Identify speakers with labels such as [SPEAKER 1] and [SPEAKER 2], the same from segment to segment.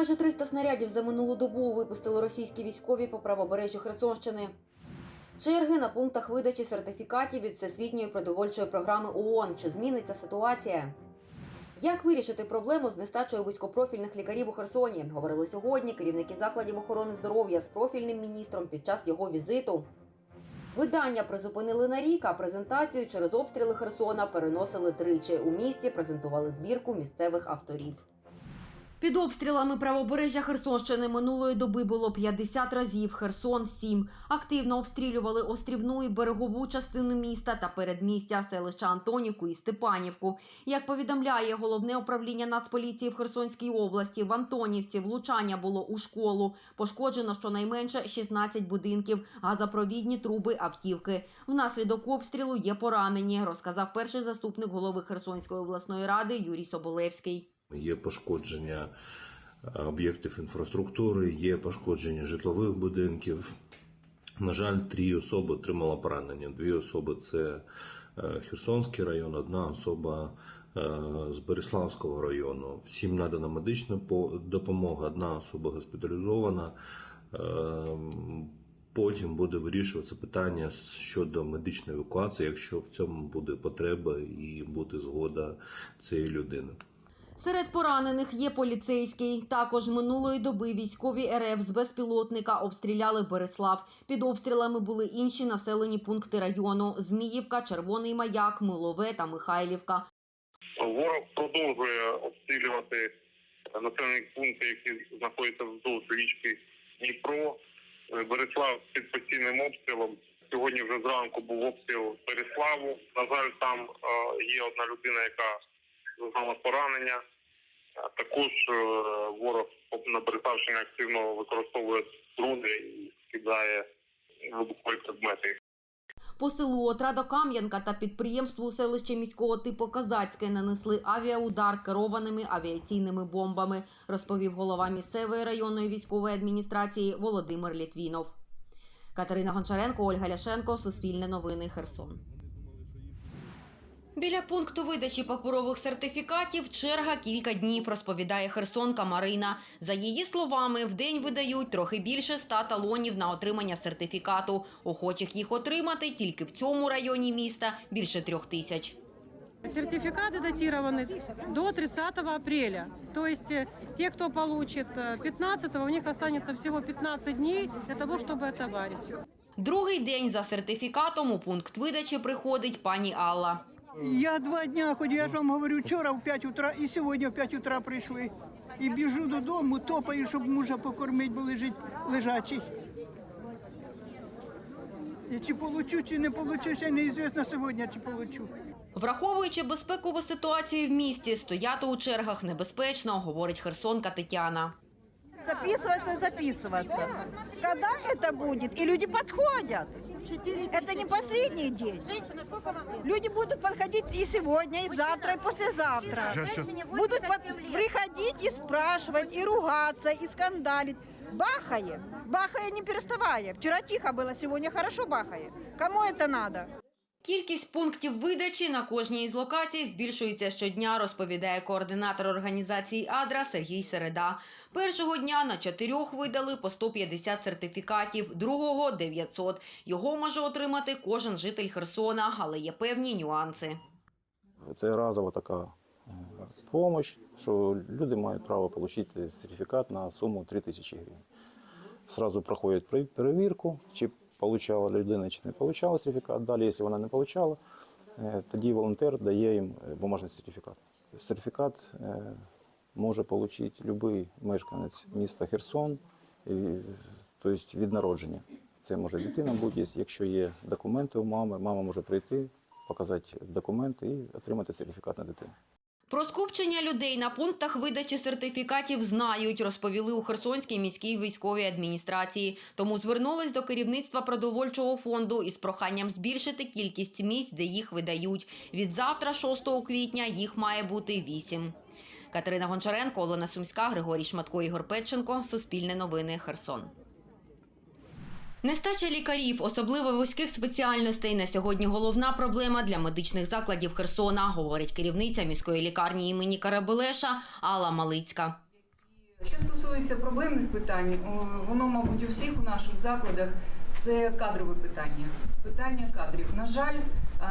[SPEAKER 1] Майже 300 снарядів за минулу добу випустили російські військові по правобережжю Херсонщини. Черги на пунктах видачі сертифікатів від Всесвітньої продовольчої програми ООН. Чи зміниться ситуація? Як вирішити проблему з нестачею вузькопрофільних лікарів у Херсоні? Говорили сьогодні керівники закладів охорони здоров'я з профільним міністром під час його візиту. Видання призупинили на рік, а презентацію через обстріли Херсона переносили тричі. У місті презентували збірку місцевих авторів. Під обстрілами правобережжя Херсонщини минулої доби було 50 разів. Херсон 7. Активно обстрілювали острівну і берегову частину міста та передмістя селища Антонівку і Степанівку. Як повідомляє головне управління Нацполіції в Херсонській області, в Антонівці влучання було у школу. Пошкоджено щонайменше 16 будинків, газопровідні труби, автівки. Внаслідок обстрілу є поранені, розказав перший заступник голови Херсонської обласної ради Юрій Соболевський.
[SPEAKER 2] Є пошкодження е, об'єктів інфраструктури, є пошкодження житлових будинків. На жаль, три особи отримали поранення. Дві особи це е, Херсонський район, одна особа е, з Береславського району. Всім надана медична допомога, одна особа госпіталізована. Потім буде вирішуватися питання щодо медичної евакуації, якщо в цьому буде потреба і буде згода цієї людини.
[SPEAKER 1] Серед поранених є поліцейський. Також минулої доби військові РФ з безпілотника обстріляли Береслав. Під обстрілами були інші населені пункти району: Зміївка, Червоний Маяк, Милове та Михайлівка.
[SPEAKER 3] Ворог продовжує обстрілювати населені пункти, які знаходяться вздовж річки Дніпро. Е, Береслав під постійним обстрілом. Сьогодні вже зранку був обстріл Береславу. На жаль, там е, є одна людина, яка зазнала поранення. Також е, ворог на Береславщині активно використовує дрони і кидає вибухові предмети.
[SPEAKER 1] По селу Отрадокам'янка та підприємству у селищі міського типу Казацьке нанесли авіаудар керованими авіаційними бомбами, розповів голова місцевої районної військової адміністрації Володимир Літвінов. Катерина Гончаренко, Ольга Ляшенко, Суспільне новини, Херсон. Біля пункту видачі паперових сертифікатів черга кілька днів, розповідає Херсонка Марина. За її словами, в день видають трохи більше ста талонів на отримання сертифікату. Охочих їх отримати тільки в цьому районі міста більше трьох тисяч.
[SPEAKER 4] Сертификаты датированы до 30 апреля. То есть э, те, кто получит э, 15 у них останется всего 15 дней для того, чтобы отоварить.
[SPEAKER 1] Другий день за сертифікатом у пункт видачі приходить пані Алла.
[SPEAKER 5] Я два дня ходю, я ж вам говорю, вчора в 5 утра і сьогодні в 5 утра прийшли. І біжу додому, топаю, щоб мужа покормити, бо лежить лежачий. І чи получу, чи не получу, ще неізвісно сьогодні, чи получу.
[SPEAKER 1] Враховуючи безпекову ситуацію в місті, стояти у чергах небезпечно, говорить херсонка Тетяна.
[SPEAKER 6] Записываться и записываться. Когда это будет? И люди подходят. Это не последний день. Люди будут подходить и сегодня, и завтра, и послезавтра. Будут под- приходить и спрашивать, и ругаться, и скандалить. Бахает. Бахает не переставая. Вчера тихо было, сегодня хорошо бахает. Кому это надо?
[SPEAKER 1] Кількість пунктів видачі на кожній із локацій збільшується щодня, розповідає координатор організації Адра Сергій Середа. Першого дня на чотирьох видали по 150 сертифікатів, другого 900. Його може отримати кожен житель Херсона, але є певні нюанси.
[SPEAKER 7] Це разова така допомога, що люди мають право отримати сертифікат на суму 3 тисячі гривень. Сразу проходять перевірку, чи отримала людина, чи не отримала сертифікат. Далі, якщо вона не отримала, е, тоді волонтер дає їм е, бумажний сертифікат. Сертифікат е, може отримати будь-який мешканець міста Херсон, тобто від народження. Це може дитина бути, якщо є документи у мами, мама може прийти, показати документи і отримати сертифікат на дитину.
[SPEAKER 1] Про скупчення людей на пунктах видачі сертифікатів знають, розповіли у Херсонській міській військовій адміністрації. Тому звернулись до керівництва продовольчого фонду із проханням збільшити кількість місць, де їх видають. Від завтра, 6 квітня, їх має бути 8. Катерина Гончаренко, Олена Сумська, Григорій Шматко, Ігор Петченко. Суспільне новини. Херсон. Нестача лікарів, особливо вузьких спеціальностей, на сьогодні головна проблема для медичних закладів Херсона, говорить керівниця міської лікарні імені Карабелеша Алла Малицька.
[SPEAKER 8] Що стосується проблемних питань, воно, мабуть, у всіх у наших закладах це кадрове питання. Питання кадрів. На жаль,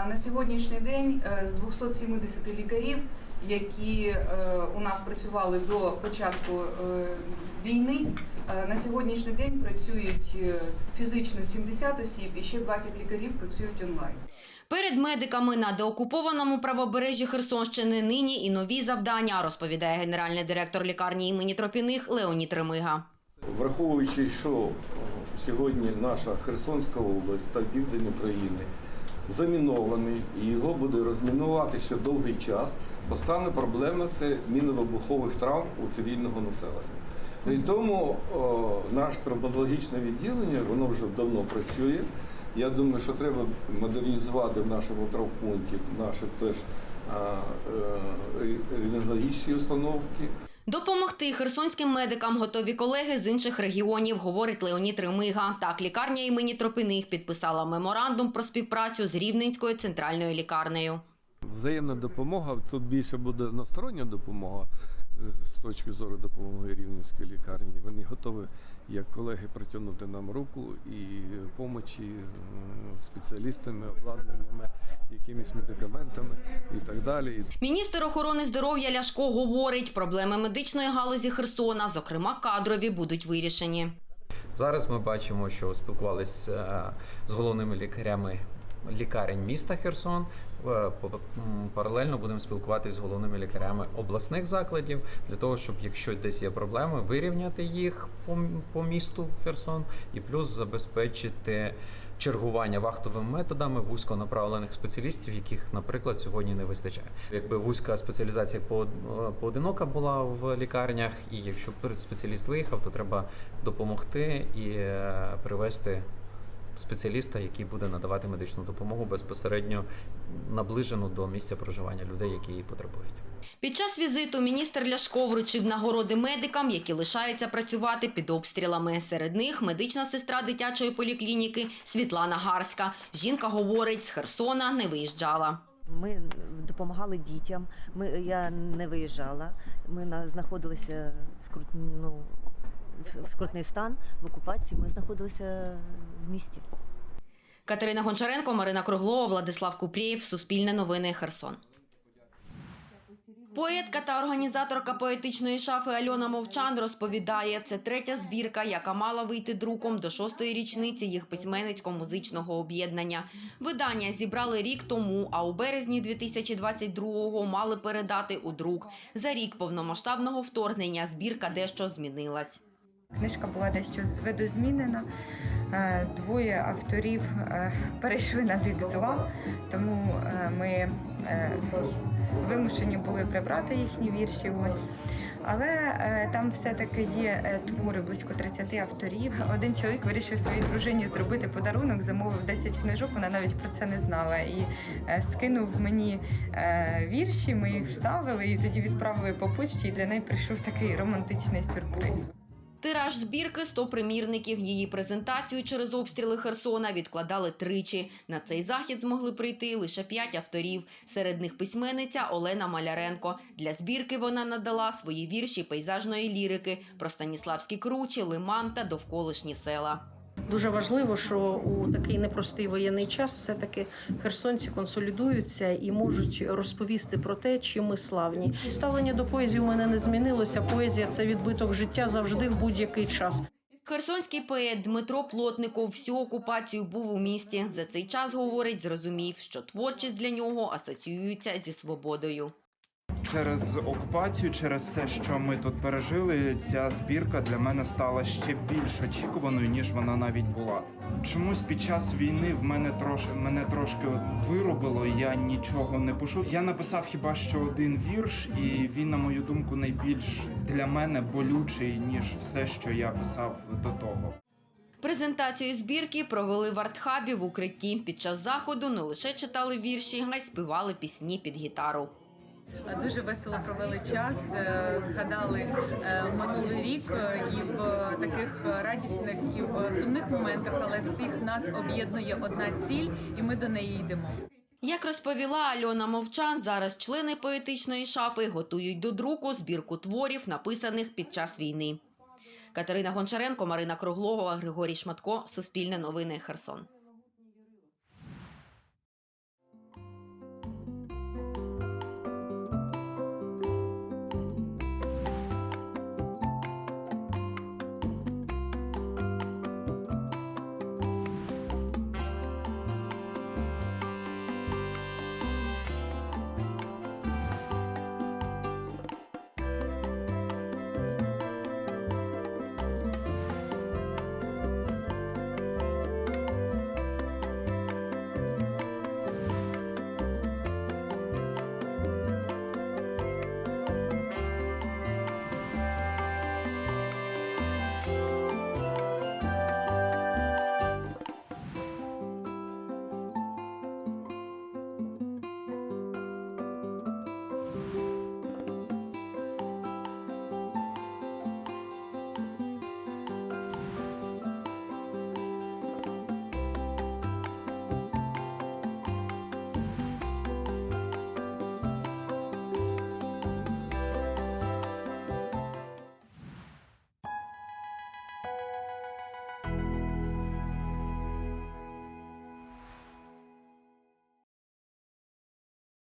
[SPEAKER 8] на сьогоднішній день е, з 270 лікарів, які е, у нас працювали до початку е, війни, е, на сьогоднішній день працюють е, фізично 70 осіб і ще 20 лікарів працюють онлайн.
[SPEAKER 1] Перед медиками на деокупованому правобережжі Херсонщини нині і нові завдання, розповідає генеральний директор лікарні імені Тропіних Леонід Ремига.
[SPEAKER 9] Враховуючи, що сьогодні наша Херсонська область та південь України замінований і його буде розмінувати ще довгий час, постане проблема це міновибухових травм у цивільного населення. І тому о, наше травматологічне відділення воно вже давно працює. Я думаю, що треба модернізувати в нашому травмпункті наші теж е, рентгенологічні установки.
[SPEAKER 1] Допомогти херсонським медикам готові колеги з інших регіонів, говорить Леонід Ремига. Так, лікарня імені Тропіних підписала меморандум про співпрацю з Рівненською центральною лікарнею.
[SPEAKER 9] Взаємна допомога, тут більше буде одностороння допомога з точки зору допомоги Рівненської лікарні. Вони готові, як колеги, протягнути нам руку і помочі е, спеціалістами, обладнаннями, якимись медикаментами і так далі.
[SPEAKER 1] Міністр охорони здоров'я Ляшко говорить, проблеми медичної галузі Херсона, зокрема кадрові, будуть вирішені.
[SPEAKER 10] Зараз ми бачимо, що спілкувалися з головними лікарями лікарень міста Херсон. Е, Паралельно будемо спілкуватися з головними лікарями обласних закладів для того, щоб якщо десь є проблеми, вирівняти їх по, по місту Херсон і плюс забезпечити чергування вахтовими методами вузьконаправлених спеціалістів, яких, наприклад, сьогодні не вистачає. Якби вузька спеціалізація по- е, поодинока була в лікарнях, і якщо спеціаліст виїхав, то треба допомогти і е, привести спеціаліста, який буде надавати медичну допомогу безпосередньо наближену до місця проживання людей, які її потребують.
[SPEAKER 1] Під час візиту міністр Ляшко вручив нагороди медикам, які лишаються працювати під обстрілами. Серед них медична сестра дитячої поліклініки Світлана Гарська. Жінка говорить, з Херсона не виїжджала.
[SPEAKER 11] Ми допомагали дітям. Ми, я не виїжджала. Ми на, знаходилися в, скрут, ну, в- скрутний стан в окупації. Ми знаходилися в місті.
[SPEAKER 1] Катерина Гончаренко, Марина Круглова, Владислав Купрієв. Суспільне новини Херсон. Поетка та організаторка поетичної шафи Альона Мовчан розповідає, це третя збірка, яка мала вийти друком до шостої річниці їх письменницько-музичного об'єднання. Видання зібрали рік тому, а у березні 2022-го мали передати у друк. За рік повномасштабного вторгнення збірка дещо змінилась.
[SPEAKER 12] Книжка була дещо видозмінена. Е, Двоє авторів е, перейшли на бік зла, тому е, ми вимушені були прибрати їхні вірші. Ось. Але там все-таки є твори близько 30 авторів. Один чоловік вирішив своїй дружині зробити подарунок, замовив 10 книжок, вона навіть про це не знала. І скинув мені вірші, ми їх вставили і тоді відправили по почті, і для неї прийшов такий романтичний сюрприз.
[SPEAKER 1] Тираж збірки 100 примірників. Її презентацію через обстріли Херсона відкладали тричі. На цей захід змогли прийти лише п'ять авторів. Серед них письменниця Олена Маляренко. Для збірки вона надала свої вірші пейзажної лірики про Станіславські кручі, лиман та довколишні села.
[SPEAKER 4] Дуже важливо, що у такий непростий воєнний час все-таки херсонці консолідуються і можуть розповісти про те, чим ми славні. Ставлення до поезії у мене не змінилося. Поезія це відбиток життя завжди в будь-який час.
[SPEAKER 1] Херсонський поет Дмитро Плотников всю окупацію був у місті. За цей час, говорить, зрозумів, що творчість для нього асоціюється зі свободою.
[SPEAKER 13] Через окупацію, через все, що ми тут пережили, ця збірка для мене стала ще більш очікуваною, ніж вона навіть була. Чомусь під час війни в мене трош мене трошки виробило. Я нічого не пишу. Я написав хіба що один вірш, і він, на мою думку, найбільш для мене болючий ніж все, що я писав до того.
[SPEAKER 1] Презентацію збірки провели в артхабі в укритті. Під час заходу не лише читали вірші, а й співали пісні під гітару.
[SPEAKER 8] Дуже весело провели час, е, згадали е, минулий рік е, і в таких радісних і в сумних моментах, але всіх нас об'єднує одна ціль, і ми до неї йдемо.
[SPEAKER 1] Як розповіла Альона Мовчан, зараз члени поетичної шафи готують до друку збірку творів, написаних під час війни. Катерина Гончаренко, Марина Круглова, Григорій Шматко. Суспільне новини Херсон.